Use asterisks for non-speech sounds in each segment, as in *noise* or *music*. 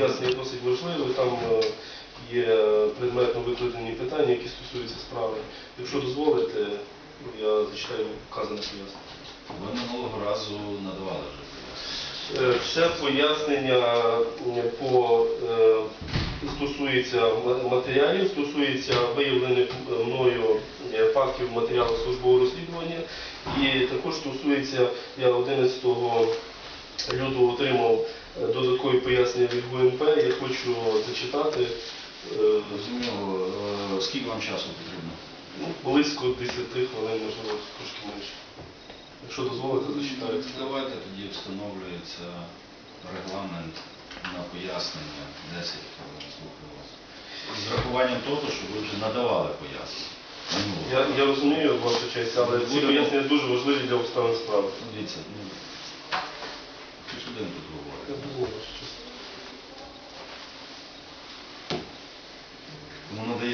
пояснення досить важливе. Там е, є предметно викладені питання, які стосуються справи. Якщо дозволите, я зачитаю вказане пояснення. Ви минулого разу надавали вже пояснення. Е, Ще пояснення е, по стосується матеріалів, стосується виявлених мною фактів матеріалу службового розслідування і також стосується, я 11 лютого отримав додаткові пояснення від ГУНП, я хочу зачитати е, Зрозуміло, Е, скільки вам часу потрібно? ну, близько 10 хвилин, можливо, трошки менше. Якщо дозволите, зачитаю. Давайте тоді встановлюється регламент на пояснення 10 хвилин. Слухаю вас. З рахуванням того, що ви вже надавали пояснення. Я, я розумію вашу честь, але ці пояснення дуже важливі для обставин справи. Ну, Дивіться, ну, щось один тут Я говорить. розумію вашу честь.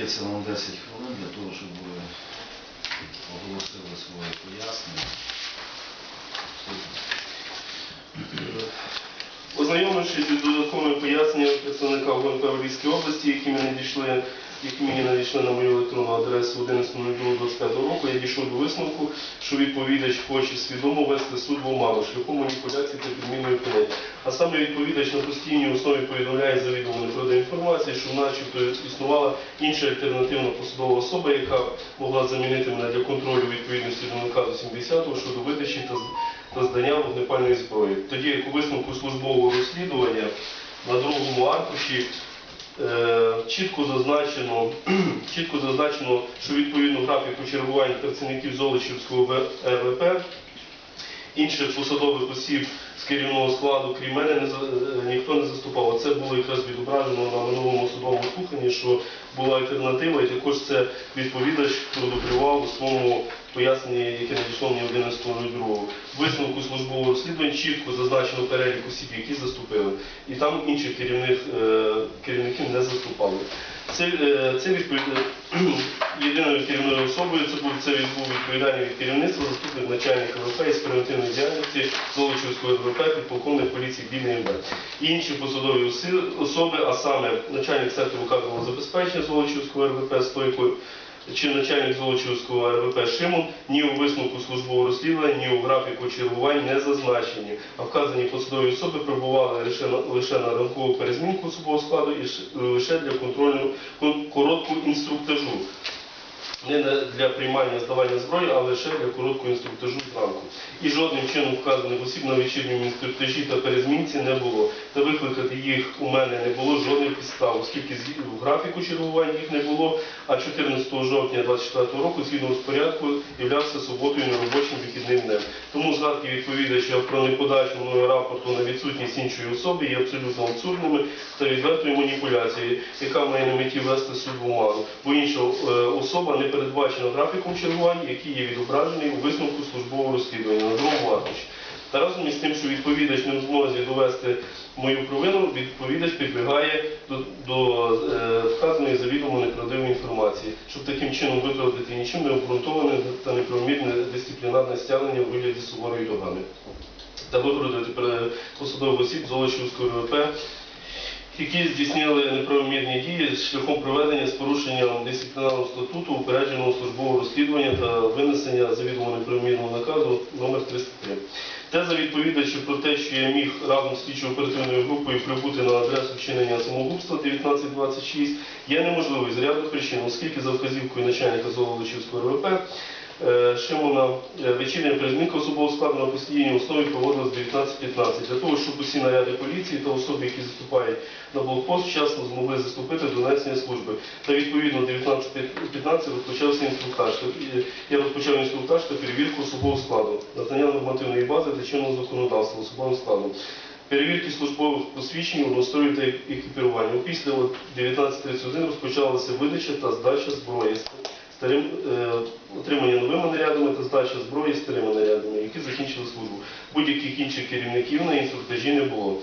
Тому надається вам 10 хвилин для того, щоб ви оголосили своє пояснення. Ознайомившись із додатковими поясненнями представника ГУНП Львівської області, які мені надійшли, які мені надійшли на мою електронну адресу 11.02.25 року, я дійшов до висновку, що відповідач хоче свідомо вести суд в оману шляхом маніпуляції та підмінної понять. А саме відповідач на постійній основі повідомляє завідомо неправдиву інформацію, що начебто існувала інша альтернативна посадова особа, яка могла замінити мене для контролю відповідності до наказу 70-го щодо видачі та та здання вогнепальної зброї. Тоді як у висновку службового розслідування на другому аркуші чітко зазначено, *clears throat* чітко зазначено, що відповідно графіку чергування працівників Золочівського В- ЕВП інших посадових осіб з керівного складу, крім мене, не е, ніхто не заступав. Це було якраз відображено на минулому судовому слуханні, що була альтернатива, і також це відповідач продублював у своєму поясненні, яке надійшло мені 11.02. В висновку службового розслідування чітко зазначено перелік осіб, які заступили, і там інших керівних, е, керівників не заступали. Це, е, це відповід... єдиною керівною особою це був це був відповідальний від керівництва, заступник начальника ВП із превентивної діяльності Золочівської ВП, підполковник поліції Більний МВ. Інші посадові особи, а саме начальник сектору кадрового забезпечення Золочівського РВП Стойко чи начальник Золочівського РВП Шимон ні у висновку службового розслідування, ні у графіку чергувань не зазначені. А вказані посадові особи прибували лише на, лише на ранкову перезмінку особового складу і лише для контрольного кон- короткого інструктажу. Не для приймання здавання зброї, а лише для короткого інструктажу зранку. І жодним чином вказаних осіб на вечірньому інструктажі та перезмінці не було. Та викликати їх у мене не було жодних підстав, оскільки в графіку чергування їх не було, а 14 жовтня 2024 року згідно розпорядку являвся суботою неробочим вихідним днем. Тому згадки відповідача про неподачу мною рапорту на відсутність іншої особи є абсолютно абсурдними та відвертою маніпуляцією, яка має на меті вести суд в оману, бо інша е, особа не передбачена графіком чергувань, який є відображений у висновку службового розслідування на другому аркуші. Та разом із тим, що відповідач не в змозі довести мою провину, відповідач підбігає до, до е, вказаної завідомо неправдивої інформації, щоб таким чином виправдати нічим не обґрунтоване та неправомірне дисциплінарне стягнення у вигляді суворої догани та вигородити перед посадових осіб Золочівської РВП, які здійснили неправомірні дії шляхом проведення з порушенням дисциплінарного статуту упередженого службового розслідування та винесення завідомо неправомірного наказу номер 303. Теза відповідача про те, що я міг разом з слідчо-оперативною групою прибути на адресу вчинення самогубства 1926, є неможливою з ряду причин, оскільки за вказівкою начальника Золочівського РВП Шимона е, вечірня перезмінка особового складу на постійній основі проводилась 19.15 для того, щоб усі наряди поліції та особи, які заступають на блокпост, вчасно змогли заступити до несення служби. Та відповідно 19.15 розпочався інструктаж. Е, Я розпочав інструктаж та перевірку особового складу, надання нормативної бази для чинного законодавства особовим складом. Перевірки службових посвідчень, однострою та екіпірування. Після 19.31 розпочалася видача та здача зброї старим, е, отримання новими нарядами та здача зброї старими нарядами, які закінчили службу. Будь-яких інших керівників на інструктажі не було.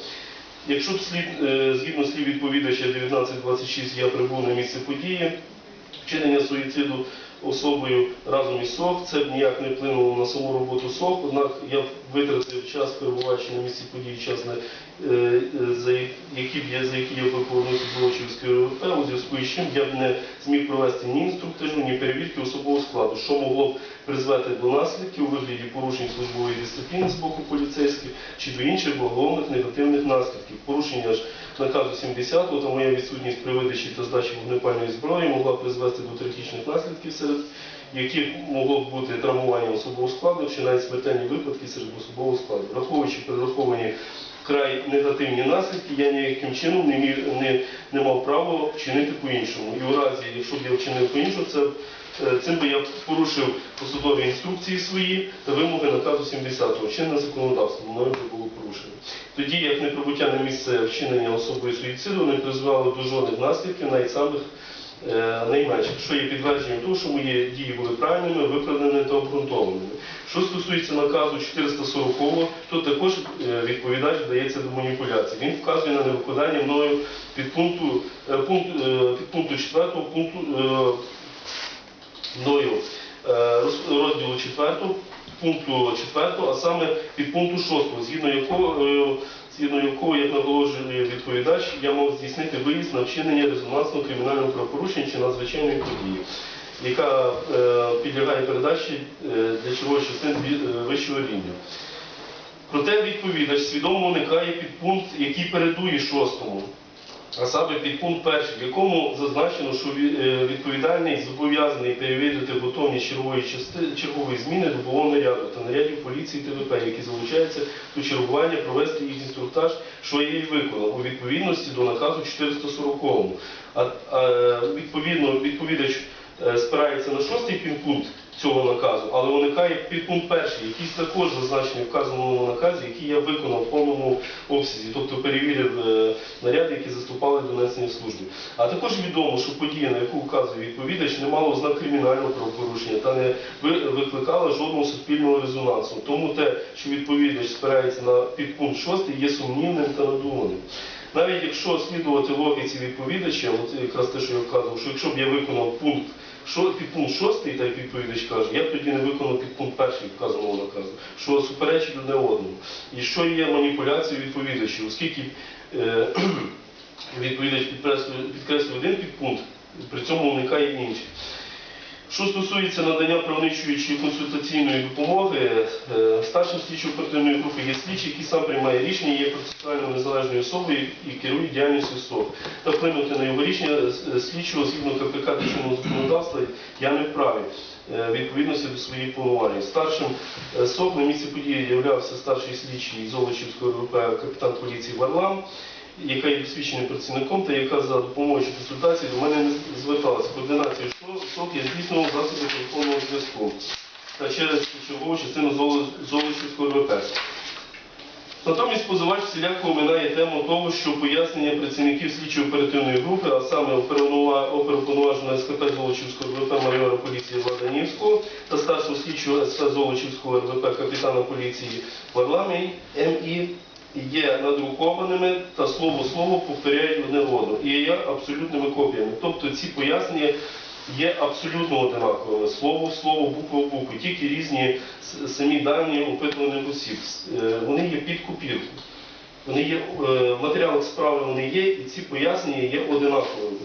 Якщо б слід, е, згідно слів відповідача 1926 я прибув на місце події, вчинення суїциду особою разом із СОВ, це б ніяк не вплинуло на саму роботу СОВ, однак я витратив час, перебуваючи на місці події, час на які б я за які я би повернувся до Золочівської РВП, у зв'язку із чим я б не зміг провести ні інструктажу, ні перевірки особового складу, що могло б призвести до наслідків у вигляді порушень службової дисципліни з боку поліцейських чи до інших головних негативних наслідків. Порушення ж наказу 70 та моя відсутність при видачі та здачі вогнепальної зброї могла призвести до трагічних наслідків серед яких могло б бути травмування особового складу чи навіть смертельні випадки серед особового складу. Враховуючи перераховані вкрай негативні наслідки, я ніяким чином не, міг, не, не мав права вчинити по-іншому. І у разі, якщо б я вчинив по-іншому, це, е, цим би я порушив посадові інструкції свої та вимоги наказу 70-го. Чинне законодавство мною би було порушено. Тоді, як неприбуття на місце вчинення особою суїциду не призвело до жодних наслідків, навіть самих найменших, що є підтвердженням того, що мої дії були правильними, виправданими та обґрунтованими. Що стосується наказу 440, то також е, відповідач вдається до маніпуляцій. Він вказує на невиконання мною підпункту, е, пункт, е, підпункту 4 пункту е, мною е, розділу 4 пункту 4, а саме підпункту 6, згідно якого е, згідно якого, як наголошує відповідач, я мав здійснити виїзд на вчинення резонансного кримінального правопорушення чи надзвичайної події, яка е, підлягає передачі е, для чергових частин е, вищого рівня. Проте відповідач свідомо уникає підпункт, який передує шостому, а саме підпункт перший, в якому зазначено, що е, відповідальний зобов'язаний перевірити готовність чергової частини чергової зміни добового наряду та нарядів поліції ТВП, які залучаються до чергування, провести їх інструктаж, що я і виконав у відповідності до наказу 440. А, а відповідно відповідач е, спирається на шостий підпункт цього наказу, але уникає підпункт перший, який також зазначений вказаному наказі, який я виконав в повному обсязі, тобто перевірив е, наряди, які заступали до несення служби. А також відомо, що подія, на яку вказує відповідач, не мала ознак кримінального правопорушення та не ви- викликала жодного суспільного резонансу. Тому те, що відповідач спирається на підпункт 6, є сумнівним та надуманим. Навіть якщо слідувати логіці відповідача, от якраз те, що я вказував, що якщо б я виконав пункт що підпункт 6, та відповідач каже, я тоді не виконав підпункт перший вказаного наказу, що суперечить одне одному. І що є маніпуляцією відповідачів, оскільки е, *clears throat* відповідач підкреслює один підпункт, при цьому уникає інший. Що стосується надання правничої чи консультаційної допомоги, е, старшим слідчим оперативної групи є слідчий, який сам приймає рішення, є процесуально незалежною особою і керує діяльністю СОК. Та вплинути на його рішення е, слідчого згідно КПК чинного законодавства я не вправі е, відповідності до своїх повноважень. Старшим СОК на місці події являвся старший слідчий Золочівської РВП капітан поліції Варлам яка є досвідченим працівником та яка за допомогою консультації до мене не зверталася. Координацію СОК я здійснював засоби телефонного зв'язку та через чергову частину Золо- Золочівського РВП. Натомість позивач всіляко оминає тему того, що пояснення працівників слідчої оперативної групи, а саме оперуповнова- оперуповноваженого СКП Золочівського РВП майора поліції Владанівського та старшого слідчого СП Золочівського РВП капітана поліції Варламій МІ є надрукованими та слово слово повторяють одне одне і є абсолютними копіями. Тобто ці пояснення є абсолютно одинаковими, слово в слово, буква в букву, тільки різні самі дані опитуваних осіб. Е, Вони є під копірку. Вони є е, в матеріалах справи вони є, і ці пояснення є одинаковими,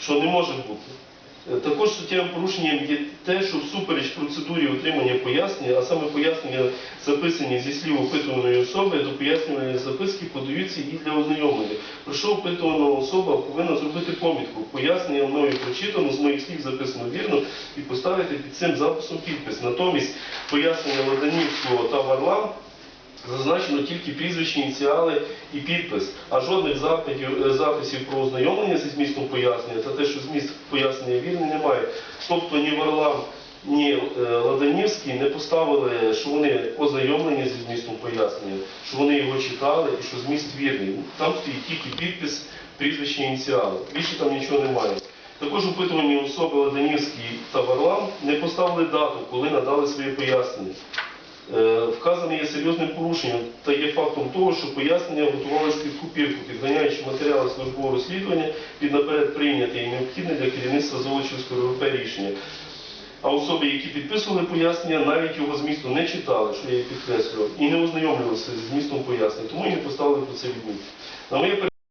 що не може бути. Е, Також суттєвим порушенням є те, що всупереч процедурі отримання пояснення, а саме пояснення записані зі слів опитуваної особи, до пояснювальної записки подаються і для ознайомлення. Про що опитувана особа повинна зробити помітку. Пояснення мною прочитано, з моїх слів записано вірно і поставити під цим записом підпис. Натомість пояснення Ладанівського та Варлам Зазначено тільки прізвища, ініціали і підпис, а жодних запитів, е, записів про ознайомлення зі змістом пояснення та те, що зміст пояснення вірний, немає. Тобто ні Варлам, ні е, Ладанівський не поставили, що вони ознайомлені зі змістом пояснення, що вони його читали і що зміст вірний. Там стоїть тільки підпис, прізвище, ініціали. Більше там нічого немає. Також опитувані особи Ладанівський та Варлам не поставили дату, коли надали своє пояснення. Е, Вказане є серйозним порушенням та є фактом того, що пояснення готувалися під купірку, підганяючи матеріали службового розслідування під наперед прийняте і необхідне для керівництва Золочівського РВП рішення. А особи, які підписували пояснення, навіть його змісту не читали, що я і підкреслював, і не ознайомлювалися з змістом пояснень, тому і не поставили про це відмітку.